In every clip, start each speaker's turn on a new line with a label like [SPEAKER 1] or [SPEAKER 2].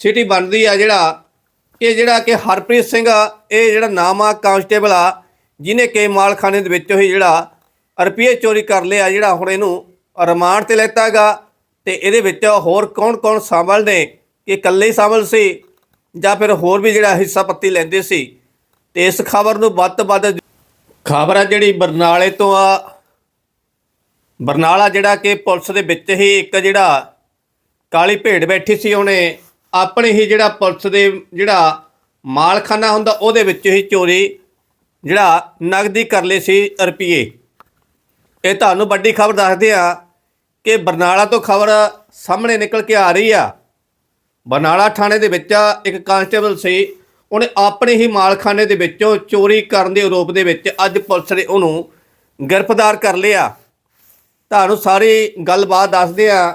[SPEAKER 1] City ਬਣਦੀ ਆ ਜਿਹੜਾ, ਇਹ ਜਿਹੜਾ ਕਿ ਹਰਪ੍ਰੀਤ ਸਿੰਘ ਇਹ ਜਿਹੜਾ ਨਾਮ ਆ ਕਾਂਸਟੇਬਲ ਆ, ਜਿਹਨੇ ਕਿ ਮਾਲਖਾਨੇ ਦੇ ਵਿੱਚੋਂ ਹੀ ਜਿਹੜਾ ਰੁਪਏ ਚੋਰੀ ਕਰ ਲਿਆ, ਜਿਹੜਾ ਹੁਣ ਇਹਨੂੰ ਰਿਮਾਂਡ ਤੇ ਲੈਤਾਗਾ ਤੇ ਇਹਦੇ ਵਿੱਚ ਹੋਰ ਕੌਣ-ਕੌਣ ਸ਼ਾਮਲ ਨੇ, ਕਿ ਇਕੱਲੇ ਸ਼ਾਮਲ ਸੀ, ਜਾਂ ਫਿਰ ਹੋਰ ਵੀ ਜਿਹੜਾ ਹਿੱਸਾ ਪੱਤੀ ਲੈਂਦੇ ਸੀ, ਤੇ ਇਸ ਖਬਰ ਨੂੰ ਵੱਧ ਤੋਂ ਵੱਧ ਖਬਰ ਆ ਜਿਹੜੀ ਬਰਨਾਲੇ ਤੋਂ ਆ, ਬਰਨਾਲਾ ਜਿਹੜਾ ਕਿ ਪੁਲਿਸ ਦੇ ਵਿੱਚ ਹੀ ਇੱਕ ਜਿਹੜਾ ਕਾਲੀ ਭੇਡ ਬੈਠੀ ਸੀ ਉਹਨੇ ਆਪਣੇ ਹੀ ਜਿਹੜਾ ਪੁਲਿਸ ਦੇ ਜਿਹੜਾ ਮਾਲਖਾਨਾ ਹੁੰਦਾ, ਉਹਦੇ ਵਿੱਚ ਹੀ ਚੋਰੀ ਜਿਹੜਾ ਨਗਦੀ ਕਰ ਲਈ ਸੀ ਰੁਪਏ ਇਹ ਤੁਹਾਨੂੰ ਵੱਡੀ ਖਬਰ ਦੱਸਦੇ ਆ ਕਿ ਬਰਨਾਲਾ ਤੋਂ ਖਬਰ ਸਾਹਮਣੇ ਨਿਕਲ ਕੇ ਆ ਰਹੀ ਆ। ਬਰਨਾਲਾ ਥਾਣੇ ਦੇ ਵਿੱਚ ਇੱਕ ਕਾਂਸਟੇਬਲ ਸੀ, ਉਹਨੇ ਆਪਣੇ ਹੀ ਮਾਲਖਾਨੇ ਦੇ ਵਿੱਚੋਂ ਚੋਰੀ ਕਰਨ ਦੇ ਆਰੋਪ ਦੇ ਵਿੱਚ ਅੱਜ ਪੁਲਿਸ ਨੇ ਉਹਨੂੰ ਗ੍ਰਿਫਤਾਰ ਕਰ ਲਿਆ। ਤੁਹਾਨੂੰ ਸਾਰੀ ਗੱਲਬਾਤ ਦੱਸਦੇ ਆ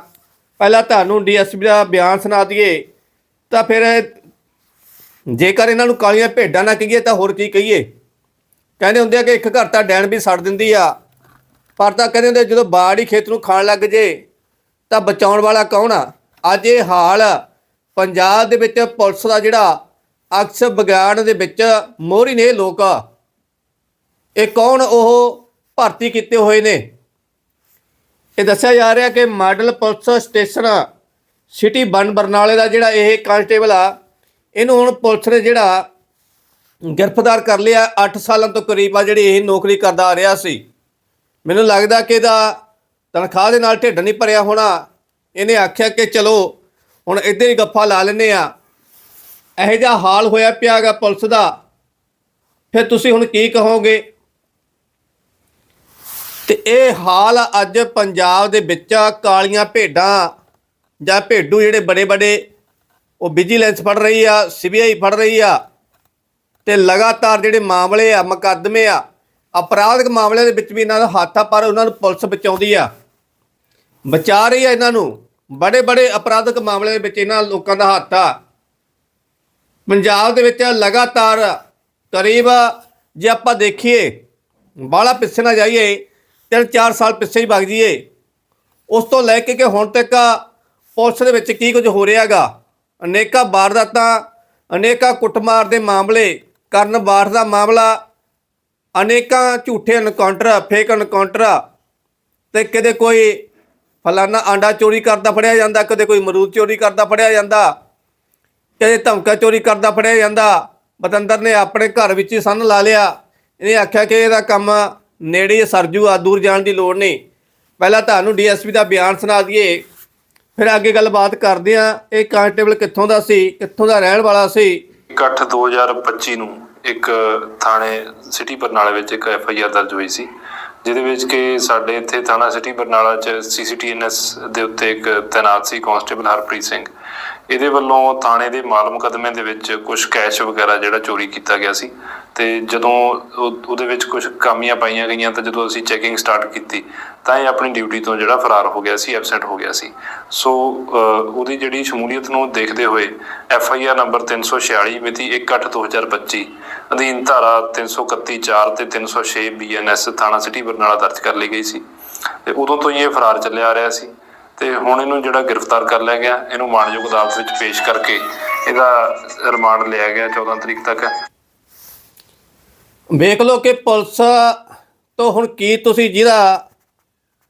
[SPEAKER 1] ਪਹਿਲਾਂ ਤੁਹਾਨੂੰ ਡੀਐਸਪੀ ਦਾ ਬਿਆਨ ਸੁਣਾ ਦਈਏ। ਤਾਂ ਫਿਰ ਜੇਕਰ ਇਹਨਾਂ ਨੂੰ ਕਾਲੀਆਂ ਭੇਡਾਂ ਨਾ ਕਹੀਏ ਤਾਂ ਹੋਰ ਕੀ ਕਹੀਏ? ਕਹਿੰਦੇ ਹੁੰਦੇ ਆ ਕਿ ਇੱਕ ਘਰ ਤਾਂ ਡੈਣ ਵੀ ਸੜ ਦਿੰਦੀ ਆ, ਪਰ ਤਾਂ ਕਹਿੰਦੇ ਹੁੰਦੇ ਜਦੋਂ ਬਾੜ ਹੀ ਖੇਤ ਨੂੰ ਖਾਣ ਲੱਗ ਜੇ, ਤਾਂ ਬਚਾਉਣ ਵਾਲਾ ਕੌਣ ਆ? ਅੱਜ ਇਹ ਹਾਲ ਪੰਜਾਬ ਦੇ ਵਿੱਚ ਪੁਲਿਸ ਦਾ ਜਿਹੜਾ ਅਕਸ ਵਿਗਿਆਨ ਦੇ ਵਿੱਚ ਮੋਹਰੀ ਨੇ ਲੋਕ। ਇਹ ਕੌਣ? ਉਹ ਭਰਤੀ ਕੀਤੇ ਹੋਏ ਨੇ। ਇਹ ਦੱਸਿਆ ਜਾ ਰਿਹਾ ਕਿ ਮਾਡਲ ਪੁਲਿਸ ਸਟੇਸ਼ਨ ਸਿਟੀ ਬਨ ਬਰਨਾਲੇ ਦਾ ਜਿਹੜਾ ਇਹ ਕਾਂਸਟੇਬਲ ਆ, ਇਹਨੂੰ ਹੁਣ ਪੁਲਿਸ ਨੇ ਜਿਹੜਾ ਗ੍ਰਿਫਤਾਰ ਕਰ ਲਿਆ 8 ਸਾਲਾਂ ਤੋਂ ਕਰੀਬ ਆ ਜਿਹੜੀ ਇਹ ਨੌਕਰੀ ਕਰਦਾ ਆ ਰਿਹਾ ਸੀ। ਮੈਨੂੰ ਲੱਗਦਾ ਕਿ ਇਹਦਾ ਤਨਖਾਹ ਦੇ ਨਾਲ ਢਿੱਡ ਨਹੀਂ ਭਰਿਆ ਹੋਣਾ। ਇਹਨੇ ਆਖਿਆ ਕਿ ਚਲੋ, ਹੁਣ ਇੱਧਰ ਹੀ ਗੱਫਾ ਲਾ ਲੈਨੇ ਆ ਇਹੋ ਜਿਹਾ ਹਾਲ ਹੋਇਆ ਪਿਆਗਾ ਪੁਲਿਸ ਦਾ। ਫਿਰ ਤੁਸੀਂ ਹੁਣ ਕੀ ਕਹੋਗੇ? ਤੇ ਇਹ ਹਾਲ ਅੱਜ ਪੰਜਾਬ ਦੇ ਵਿੱਚ ਕਾਲੀਆਂ ਭੇਡਾਂ। ਜਾਂ ਭੇਡੂ ਜਿਹੜੇ ਬੜੇ ਬੜੇ, ਉਹ ਵਿਜੀਲੈਂਸ ਫੜ ਰਹੀ ਆ ਸੀਬੀਆਈ ਫੜ ਰਹੀ ਆ, ਤੇ ਲਗਾਤਾਰ ਜਿਹੜੇ ਮਾਮਲੇ ਆ, ਮੁਕੱਦਮੇ ਆ, ਅਪਰਾਧਿਕ ਮਾਮਲਿਆਂ ਦੇ ਵਿੱਚ ਵੀ ਇਹਨਾਂ ਦਾ ਹੱਥ ਆ, ਪਰ ਉਹਨਾਂ ਨੂੰ ਪੁਲਿਸ ਬਚਾਉਂਦੀ ਆ। ਬਚਾ ਰਹੀ ਆ ਇਹਨਾਂ ਨੂੰ। ਬੜੇ ਬੜੇ ਅਪਰਾਧਿਕ ਮਾਮਲਿਆਂ ਦੇ ਵਿੱਚ ਇਹਨਾਂ ਲੋਕਾਂ ਦਾ ਹੱਥ ਆ। ਪੰਜਾਬ ਦੇ ਵਿੱਚ ਲਗਾਤਾਰ ਕਰੀਬ, ਜੇ ਆਪਾਂ ਦੇਖੀਏ ਬਾਲਾ ਪਿੱਛੇ ਨਾ ਜਾਈਏ, ਤਿੰਨ ਚਾਰ ਸਾਲ ਪਿੱਛੇ ਹੀ ਵਗ ਜਾਈਏ। ਉਸ ਤੋਂ ਲੈ ਕੇ ਕਿ ਹੁਣ ਤੱਕ ਪੁਲਿਸ ਦੇ ਵਿੱਚ ਕੀ ਕੁਝ ਹੋ ਰਿਹਾਗਾ? ਅਨੇਕਾਂ ਵਾਰਦਾਤਾਂ, ਅਨੇਕਾਂ ਕੁੱਟਮਾਰ ਦੇ ਮਾਮਲੇ, ਕਰਨ ਬਾਠ ਦਾ ਮਾਮਲਾ, ਅਨੇਕਾਂ ਝੂਠੇ ਐਨਕਾਊਂਟਰ ਫੇਕ ਐਨਕਾਊਂਟਰ ਤੇ ਕਦੇ ਕੋਈ ਫਲਾਨਾ ਆਂਡਾ ਚੋਰੀ ਕਰਦਾ ਫੜਿਆ ਜਾਂਦਾ, ਕਦੇ ਕੋਈ ਮਰੂਦ ਚੋਰੀ ਕਰਦਾ ਫੜਿਆ ਜਾਂਦਾ, ਕਦੇ ਧਮਕਾ ਚੋਰੀ ਕਰਦਾ ਫੜਿਆ ਜਾਂਦਾ, ਬਤੰਦਰ ਨੇ ਆਪਣੇ ਘਰ ਵਿੱਚ ਹੀ ਸੰਨ ਲਾ ਲਿਆ। ਇਹਨੇ ਆਖਿਆ ਕਿ ਇਹਦਾ ਕੰਮ ਨੇੜੇ ਹੀ ਸਰਜੂ ਆ, ਦੂਰ ਜਾਣ ਦੀ ਲੋੜ ਨਹੀਂ। ਪਹਿਲਾਂ ਤੁਹਾਨੂੰ ਡੀਐਸਪੀ ਦਾ ਬਿਆਨ ਸੁਣਾ ਦਈਏ। ਫਿਰ ਅੱਗੇ ਗੱਲਬਾਤ ਕਰਦੇ ਆ ਇਹ ਕਾਂਸਟੇਬਲ ਕਿੱਥੋਂ ਦਾ ਸੀ, ਕਿੱਥੋਂ ਦਾ ਰਹਿਣ ਵਾਲਾ ਸੀ?
[SPEAKER 2] ਇਕੱਠ 2025 ਨੂੰ ਇੱਕ ਥਾਣੇ, ਸਿਟੀ ਬਰਨਾਲਾ ਵਿੱਚ ਇੱਕ ਐਫ ਆਈ ਆਰ ਦਰਜ ਹੋਈ ਸੀ, ਜਿਹਦੇ ਵਿੱਚ ਕਿ ਸਾਡੇ ਇੱਥੇ ਥਾਣਾ ਸਿਟੀ ਬਰਨਾਲਾ ਚ ਸੀਸੀਟੀਐਨਐਸ ਦੇ ਉੱਤੇ ਇੱਕ ਤੈਨਾਤ ਸੀ ਕਾਂਸਟੇਬਲ ਹਰਪ੍ਰੀਤ ਸਿੰਘ। ਇਹਦੇ ਵੱਲੋਂ ਥਾਣੇ ਦੇ ਮਾਲ ਮੁਕੱਦਮੇ ਦੇ ਵਿੱਚ ਕੁਝ ਕੈਸ਼ ਵਗੈਰਾ ਜਿਹੜਾ ਚੋਰੀ ਕੀਤਾ ਗਿਆ ਸੀ ਤੇ ਜਦੋਂ ਉਹਦੇ ਵਿੱਚ ਕੁਝ ਕਾਮੀਆਂ ਪਾਈਆਂ ਗਈਆਂ ਤਾਂ ਜਦੋਂ ਅਸੀਂ ਚੈਕਿੰਗ ਸਟਾਰਟ ਕੀਤੀ ਤਾਂ ਇਹ ਆਪਣੀ ਡਿਊਟੀ ਤੋਂ ਜਿਹੜਾ ਫਰਾਰ ਹੋ ਗਿਆ ਸੀ ਐਬਸੈਂਟ ਹੋ ਗਿਆ ਸੀ। ਸੋ ਅਹ, ਉਹਦੀ ਜਿਹੜੀ ਸ਼ਮੂਲੀਅਤ ਨੂੰ ਦੇਖਦੇ ਹੋਏ ਐਫ ਆਈ ਆਰ ਨੰਬਰ 346 ਮਿਤੀ 1/8/2025 ਅਧੀਨ ਧਾਰਾ 331 4 ਤੇ 306 ਬੀ ਐਨ ਐਸ ਥਾਣਾ ਸਿਟੀ ਬਰਨਾਲਾ ਦਰਜ ਕਰ ਲਈ ਗਈ ਸੀ। ਤੇ ਉਦੋਂ ਤੋਂ ਹੀ ਇਹ ਫਰਾਰ ਚੱਲਿਆ ਆ ਰਿਹਾ ਸੀ। ਤੇ ਹੁਣ ਇਹਨੂੰ ਜਿਹੜਾ ਗ੍ਰਿਫਤਾਰ ਕਰ ਲਿਆ ਗਿਆ, ਇਹਨੂੰ ਮਾਣਯੋਗ ਅਦਾਲਤ ਵਿੱਚ ਪੇਸ਼ ਕਰਕੇ ਇਹਦਾ ਰਿਮਾਂਡ ਲਿਆ ਗਿਆ 14 ਤਰੀਕ ਤੱਕ।
[SPEAKER 1] ਵੇਖ ਲਓ ਕਿ ਪੁਲਿਸ ਤੋਂ ਹੁਣ ਕੀ ਤੁਸੀਂ ਜਿਹਦਾ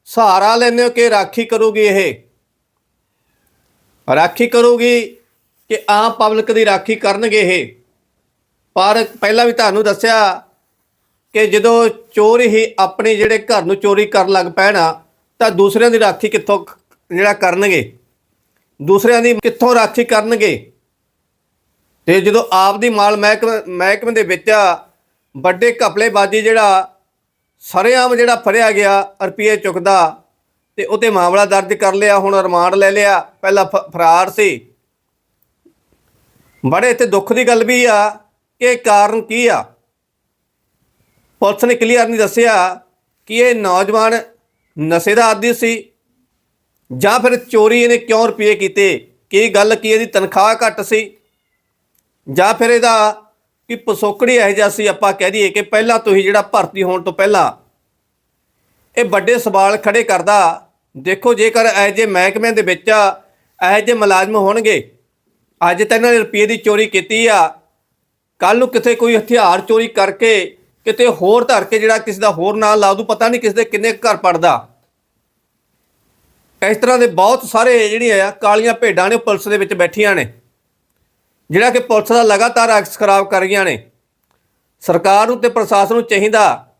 [SPEAKER 1] ਸਹਾਰਾ ਲੈਂਦੇ ਹੋ ਕਿ ਰਾਖੀ ਕਰੂਗੀ ਇਹ? ਰਾਖੀ ਕਰੂਗੀ ਕਿ ਆਮ ਪਬਲਿਕ ਦੀ ਰਾਖੀ ਕਰਨਗੇ ਇਹ? ਪਰ ਪਹਿਲਾਂ ਵੀ ਤੁਹਾਨੂੰ ਦੱਸਿਆ ਕਿ ਜਦੋਂ ਚੋਰ ਹੀ ਆਪਣੇ ਜਿਹੜੇ ਘਰ ਨੂੰ ਚੋਰੀ ਕਰਨ ਲੱਗ ਪੈਣਾ, ਤਾਂ ਦੂਸਰਿਆਂ ਦੀ ਰਾਖੀ ਕਿੱਥੋਂ ਜਿਹੜਾ ਕਰਨਗੇ, ਦੂਸਰਿਆਂ ਦੀ ਕਿੱਥੋਂ ਰਾਖੀ ਕਰਨਗੇ? ਤੇ ਜਦੋਂ ਆਪ ਦੀ ਮਾਲ ਮਹਿਕਮੇ ਮਹਿਕਮੇ ਦੇ ਵਿੱਚ ਵੱਡੇ ਘਪਲੇਬਾਜ਼ੀ ਜਿਹੜਾ ਸਰਿਆਮ ਜਿਹੜਾ ਫੜਿਆ ਗਿਆ ਰੁਪਏ ਚੁੱਕਦਾ ਤੇ ਉਹਤੇ ਮਾਮਲਾ ਦਰਜ ਕਰ ਲਿਆ, ਹੁਣ ਰਿਮਾਂਡ ਲੈ ਲਿਆ, ਪਹਿਲਾਂ ਫ- ਫਰਾਰ ਸੀ। ਬੜੇ ਇੱਥੇ ਦੁੱਖ ਦੀ ਗੱਲ ਵੀ ਆ ਕਿ ਕਾਰਨ ਕੀ ਆ? ਪੁਲਿਸ ਨੇ ਕਲੀਅਰ ਨਹੀਂ ਦੱਸਿਆ ਕਿ ਇਹ ਨੌਜਵਾਨ ਨਸ਼ੇ ਦਾ ਆਦੀ ਸੀ ਜਾਂ ਫਿਰ ਚੋਰੀ ਇਹਨੇ ਕਿਉਂ ਰੁਪਏ ਕੀਤੇ? ਕੀ ਗੱਲ ਕੀ ਇਹਦੀ ਤਨਖਾਹ ਘੱਟ ਸੀ? ਜਾਂ ਫਿਰ ਇਹਦਾ ਕਿ ਪਸੋਕੜੀ ਇਹ ਜਿਹਾ ਸੀ ਆਪਾਂ ਕਹਿ ਦਈਏ ਕਿ ਪਹਿਲਾਂ ਤੋਂ ਹੀ ਜਿਹੜਾ ਭਰਤੀ ਹੋਣ ਤੋਂ ਪਹਿਲਾਂ ਇਹ ਵੱਡੇ ਸਵਾਲ ਖੜੇ ਕਰਦਾ, ਦੇਖੋ ਜੇਕਰ ਇਹ ਜੇ ਮਹਿਕਮੇ ਦੇ ਵਿੱਚ ਇਹ ਜੇ ਮੁਲਾਜ਼ਮ ਹੋਣਗੇ, ਅੱਜ ਤਾਂ ਇਹਨਾਂ ਨੇ ਰੁਪਏ ਦੀ ਚੋਰੀ ਕੀਤੀ ਆ ਕੱਲ ਨੂੰ ਕਿਤੇ ਕੋਈ ਹਥਿਆਰ ਚੋਰੀ ਕਰਕੇ ਕਿਤੇ ਹੋਰ ਧਰ ਕੇ ਜਿਹੜਾ ਕਿਸੇ ਦਾ ਹੋਰ ਨਾਂ ਲਾ ਦੂ ਪਤਾ ਨਹੀਂ ਕਿਸ ਦੇ ਕਿੰਨੇ ਕੁ ਘਰ ਪੜਦਾ। ਇਸ ਤਰ੍ਹਾਂ ਦੇ ਬਹੁਤ ਸਾਰੇ ਜਿਹੜੀਆਂ ਆ, ਕਾਲੀਆਂ ਭੇਡਾਂ ਨੇ ਉਹ ਪੁਲਿਸ ਦੇ ਵਿੱਚ ਬੈਠੀਆਂ ਨੇ। ਜਿਹੜਾ ਕਿ ਪੁਲਿਸ ਦਾ ਲਗਾਤਾਰ ਅਕਸ ਖਰਾਬ ਕਰ ਰਹੀਆਂ ਨੇ। ਸਰਕਾਰ ਨੂੰ ਤੇ ਪ੍ਰਸ਼ਾਸਨ ਨੂੰ ਚਾਹੀਦਾ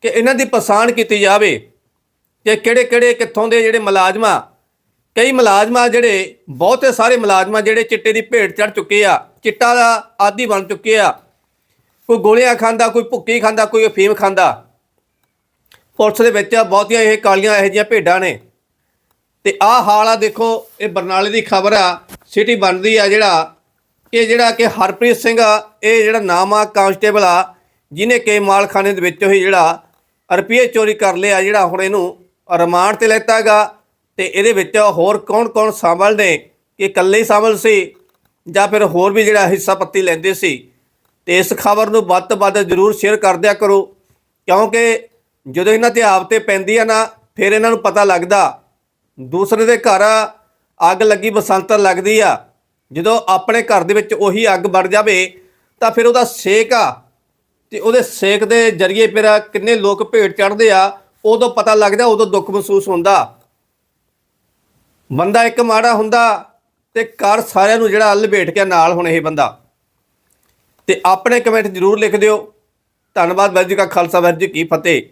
[SPEAKER 1] ਕਿ ਇਹਨਾਂ ਦੀ ਪਛਾਣ ਕੀਤੀ ਜਾਵੇ ਕਿ ਕਿਹੜੇ ਕਿਹੜੇ ਕਿੱਥੋਂ ਦੇ ਜਿਹੜੇ ਮੁਲਾਜ਼ਮਾਂ, ਕਈ ਮੁਲਾਜ਼ਮਾਂ ਜਿਹੜੇ, ਬਹੁਤੇ ਸਾਰੇ ਮੁਲਾਜ਼ਮਾਂ ਜਿਹੜੇ ਚਿੱਟੇ ਦੀ ਭੇਟ ਚੜ ਚੁੱਕੇ ਆ, ਚਿੱਟਾ ਦਾ ਆਦੀ ਬਣ ਚੁੱਕੇ ਆ। ਕੋਈ ਗੋਲੀਆਂ ਖਾਂਦਾ, ਕੋਈ ਭੁੱਕੀ ਖਾਂਦਾ, ਕੋਈ ਅਫੀਮ ਖਾਂਦਾ। ਪੁਲਿਸ ਦੇ ਵਿੱਚ ਬਹੁਤੀਆਂ ਇਹ ਕਾਲੀਆਂ ਇਹੋ ਜਿਹੀਆਂ ਭੇਡਾਂ ਨੇ। ਤੇ ਆਹ ਹਾਲ ਆ ਦੇਖੋ, ਇਹ ਬਰਨਾਲੇ ਦੀ ਖਬਰ ਆ, ਸਿਟੀ ਬਣਦੀ ਆ ਜਿਹੜਾ, ਇਹ ਜਿਹੜਾ ਕਿ ਹਰਪ੍ਰੀਤ ਸਿੰਘ ਆ, ਇਹ ਜਿਹੜਾ ਨਾਮ ਆ, ਕਾਂਸਟੇਬਲ ਆ, ਜਿਹਨੇ ਕਿ ਮਾਲਖਾਨੇ ਦੇ ਵਿੱਚੋਂ ਹੀ ਜਿਹੜਾ ਰੁਪਏ ਚੋਰੀ ਕਰ ਲਿਆ ਜਿਹੜਾ ਹੁਣ ਇਹਨੂੰ ਰਿਮਾਂਡ ਤੇ ਲੈਤਾਗਾ ਤੇ ਇਹਦੇ ਵਿੱਚ ਹੋਰ ਕੌਣ-ਕੌਣ ਸ਼ਾਮਲ ਨੇ, ਕਿ ਇਕੱਲੇ ਸ਼ਾਮਲ ਸੀ, ਜਾਂ ਫਿਰ ਹੋਰ ਵੀ ਜਿਹੜਾ ਹਿੱਸਾ ਪੱਤੀ ਲੈਂਦੇ ਸੀ, ਤੇ ਇਸ ਖਬਰ ਨੂੰ ਵੱਧ ਤੋਂ ਵੱਧ ਜ਼ਰੂਰ ਸ਼ੇਅਰ ਕਰ ਦਿਆ ਕਰੋ, ਕਿਉਂਕਿ ਜਦੋਂ ਇਹਨਾਂ ਤੇ ਆਪ ਤੇ ਪੈਂਦੀ ਆ ਨਾ, ਫਿਰ ਇਹਨਾਂ ਨੂੰ ਪਤਾ ਲੱਗਦਾ ਦੂਸਰੇ ਦੇ ਘਰ ਅੱਗ ਲੱਗੀ, ਬਸੰਤਰ ਲੱਗਦੀ ਆ। ਜਦੋਂ ਆਪਣੇ ਘਰ ਦੇ ਵਿੱਚ ਉਹੀ ਅੱਗ ਵੜ ਜਾਵੇ, ਤਾਂ ਫਿਰ ਉਹਦਾ ਸੇਕ ਆ। ਤੇ ਉਹਦੇ ਸੇਕ ਦੇ ਜਰੀਏ ਫਿਰ ਕਿੰਨੇ ਲੋਕ ਭੇਟ ਚੜਦੇ ਆ, ਉਦੋਂ ਪਤਾ ਲੱਗਦਾ, ਉਦੋਂ ਦੁੱਖ ਮਹਿਸੂਸ ਹੁੰਦਾ। ਬੰਦਾ ਇੱਕ ਮਾੜਾ ਹੁੰਦਾ ਤੇ ਕਰ ਸਾਰਿਆਂ ਨੂੰ ਜਿਹੜਾ ਲਪੇਟ ਕੇ ਨਾਲ ਹੁਣ ਇਹ ਬੰਦਾ। ਤੇ ਆਪਣੇ ਕਮੈਂਟ ਜ਼ਰੂਰ ਲਿਖ ਦਿਓ। ਧੰਨਵਾਦ, ਵਾਹਿਗੁਰੂ ਜੀ ਕਾ ਖਾਲਸਾ, ਵਾਹਿਗੁਰੂ ਜੀ ਕੀ ਫਤਿਹ।